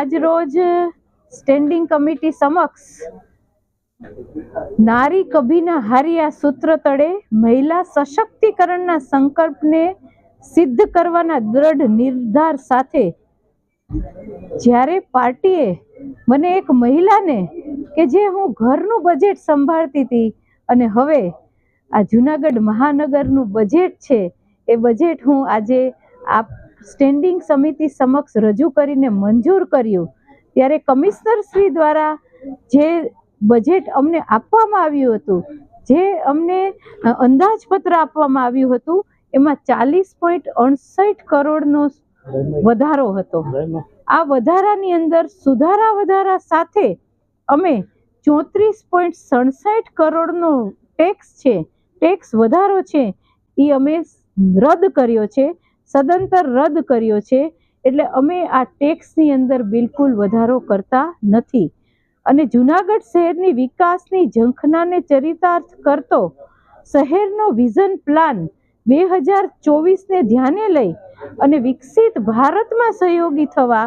આજ રોજ standing committee સમક્ષ નારી કભીના હારિયા સૂત્ર તળે મહિલા સશક્તિકરણના સંકલ્પને સિદ્ધ કરવાના દ્રઢ નિર્ધાર સાથે જ્યારે પાર્ટીએ મને એક મહિલાને કે જે હું ઘરનું બજેટ સંભાળતી હતી અને હવે આ જુનાગઢ મહાનગરનું બજેટ છે, એ બજેટ હું આજે આ સ્ટેન્ડિંગ સમિતિ સમક્ષ રજૂ કરીને મંજૂર કર્યું. ત્યારે કમિશનર શ્રી દ્વારા જે બજેટ અમને આપવામાં આવ્યું હતું, જે અમને અંદાજપત્ર આપવામાં આવ્યું હતું, એમાં ચાલીસ પોઈન્ટ અડસઠ કરોડનો વધારો હતો. આ વધારાની અંદર સુધારા વધારા સાથે અમે ચોત્રીસ પોઈન્ટ સડસઠ કરોડનો ટેક્સ છે ટેક્સ વધારો છે, એ અમે રદ કર્યો છે. સદંતર રદ કર્યો છે એટલે અમે આ ટેક્સની અંદર બિલકુલ વધારો કરતા નથી. અને જુનાગઢ શહેરની વિકાસની ઝંખનાને ચરિતાર્થ કરતો શહેરનો વિઝન પ્લાન બે હજાર ચોવીસને ધ્યાને લઈ અને વિકસિત ભારતમાં સહયોગી થવા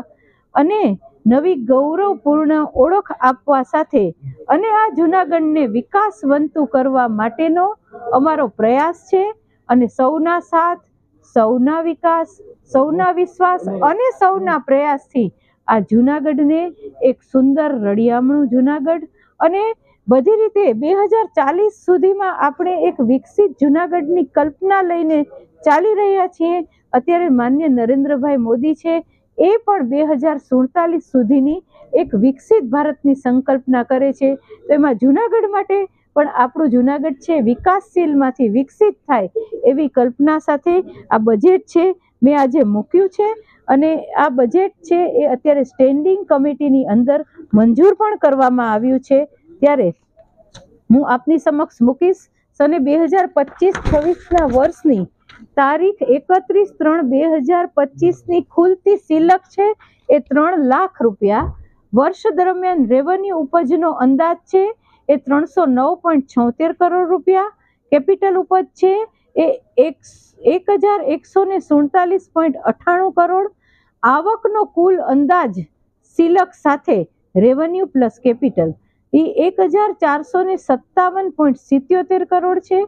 અને નવી ગૌરવપૂર્ણ ઓળખ આપવા સાથે અને આ જુનાગઢને વિકાસવંતુ કરવા માટેનો અમારો પ્રયાસ છે અને સૌના સાથ સૌના વિકાસ સૌના વિશ્વાસ અને સૌના પ્રયાસથી આ જુનાગઢને એક સુંદર રળિયામણું જુનાગઢ અને બધી રીતે બે હજાર ચાલીસ સુધીમાં આપણે એક વિકસિત જુનાગઢની કલ્પના લઈને ચાલી રહ્યા છીએ. અત્યારે માન્ય નરેન્દ્રભાઈ મોદી છે એ પણ બે હજાર સુડતાલીસ સુધીની એક વિકસિત ભારતની સંકલ્પના કરે છે. તો એમાં જુનાગઢ માટે પણ આપણું જુનાગઢ છે વિકાસશીલમાંથી વિકસિત થાય એવી કલ્પના સાથે આ બજેટ છે મેં આજે મૂક્યું છે અને આ બજેટ છે એ અત્યારે સ્ટેન્ડિંગ કમિટીની અંદર મંજૂર પણ કરવામાં આવ્યું છે. ત્યારે હું આપની સમક્ષ મૂકીશ. સને બે હજાર પચીસ છવ્વીસના વર્ષની તારીખ એકત્રીસ ત્રણ બે હજાર પચીસની ખુલતી સિલક છે એ ત્રણ લાખ રૂપિયા. વર્ષ દરમિયાન રેવન્યુ ઉપજનો અંદાજ છે એ ત્રણસો નવ પોઈન્ટ છોતેર કરોડ રૂપિયા. કેપિટલ ઉપજ છે એ એક હજાર એકસો સુડતાલીસ પોઈન્ટ અઠ્ઠાણું કરોડ. આવકનો કુલ અંદાજ સિલક સાથે રેવન્યુ પ્લસ કેપિટલ એ એક હજાર ચારસો સત્તાવન પોઈન્ટ સિત્યોતેર કરોડ છે.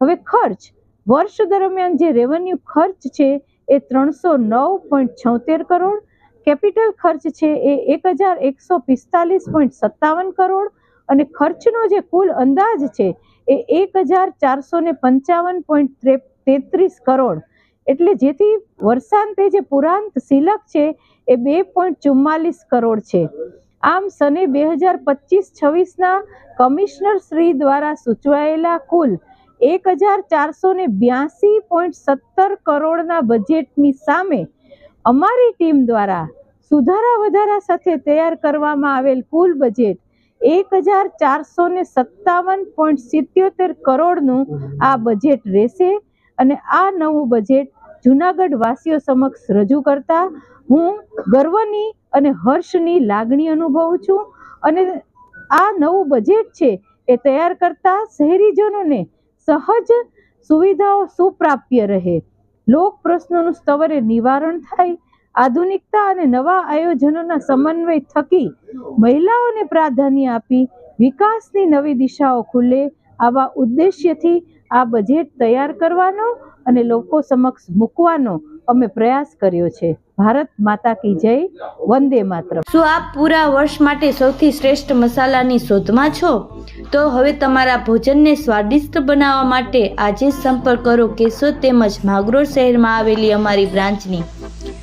હવે ખર્ચ, વર્ષ દરમિયાન જે રેવન્યુ ખર્ચ છે એ ત્રણસો નવ પોઈન્ટ છોતેર કરોડ. કેપિટલ ખર્ચ છે એ એક હજાર એકસો પિસ્તાલીસ પોઈન્ટ સત્તાવન કરોડ. અને ખર્ચનો જે કુલ અંદાજ છે એ એક હજાર ચારસો ને પંચાવન પોઈન્ટ તેત્રીસ કરોડ. એટલે જેથી વર્ષાંતે જે પુરાંત સિલક છે એ બે પોઈન્ટ ચુમ્માલીસ કરોડ છે. આમ સને બે હજાર પચીસ છવ્વીસના કમિશનર શ્રી દ્વારા સૂચવાયેલા કુલ એક હજાર ચારસો ને બ્યાસી પોઈન્ટ સત્તર કરોડના બજેટની સામે અમારી ટીમ દ્વારા સુધારા વધારા સાથે તૈયાર કરવામાં આવેલ કુલ બજેટ એક હજાર ચારસો ને સત્તાવન પોઈન્ટ સિત્યોતેર કરોડનું આ બજેટ રહેશે અને આ નવું બજેટ જુનાગઢ વાસીઓ સમક્ષ રજૂ કરતા હું ગર્વની અને હર્ષની લાગણી અનુભવું છું અને આ નવું બજેટ છે એ તૈયાર કરતા શહેરીજનોને સહજ સુવિધાઓ સુપ્રાપ્ય રહે. લોક પ્રશ્નોનું સ્તવરે નિવારણ થાય આધુનિકતા અને નવા આયોજનોના સમન્વય થકી મહિલાઓને પ્રાધાન્ય આપી વિકાસની નવી દિશાઓ ખુલે આવા ઉદ્દેશ્યથી આ બજેટ તૈયાર કરવાનો અને લોકો સમક્ષ મૂકવાનો અમે પ્રયાસ કર્યો છે. ભારત માતા કી જય, વંદે માત્ર શું આપ પૂરા વર્ષ માટે સૌથી શ્રેષ્ઠ મસાલાની શોધમાં છો? તો હવે તમારા ભોજનને સ્વાદિષ્ટ બનાવવા માટે આજે સંપર્ક કરો કેશોદ તેમજ માગરોળ શહેરમાં આવેલી અમારી બ્રાન્ચની.